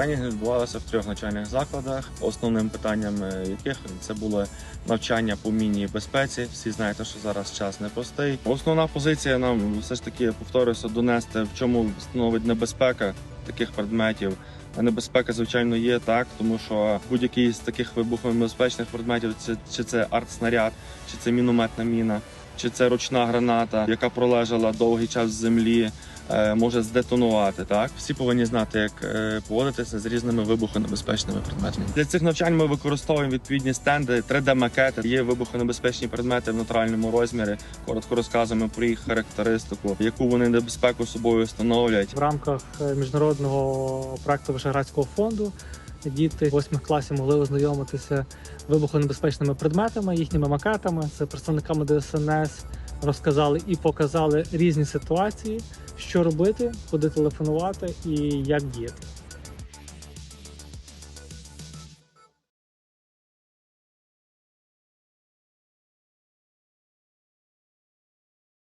Тренінги відбувалися в трьох навчальних закладах, основним питанням е, яких це було навчання по міні безпеці. Всі знаєте, що зараз час непростий. Основна позиція нам все ж таки повторюся донести, в чому становить небезпека таких предметів. Небезпека, звичайно, є так, тому що будь-який з таких вибухонебезпечних предметів, чи це артснаряд, чи це мінометна міна, чи це ручна граната, яка пролежала довгий час в землі, е, може здетонувати. Так всі повинні знати, як е, поводитися з різними вибухонебезпечними предметами. Для цих навчань ми використовуємо відповідні стенди, 3D-макети. Є вибухонебезпечні предмети в натуральному розмірі. Коротко розказуємо про їх характеристику, яку вони небезпеку собою становлять. В рамках е, міжнародного проекту Вишеградського фонду діти восьмих класів могли ознайомитися вибухонебезпечними предметами, їхніми макетами. Це представниками ДСНС розказали і показали різні ситуації, що робити, куди телефонувати і як діяти.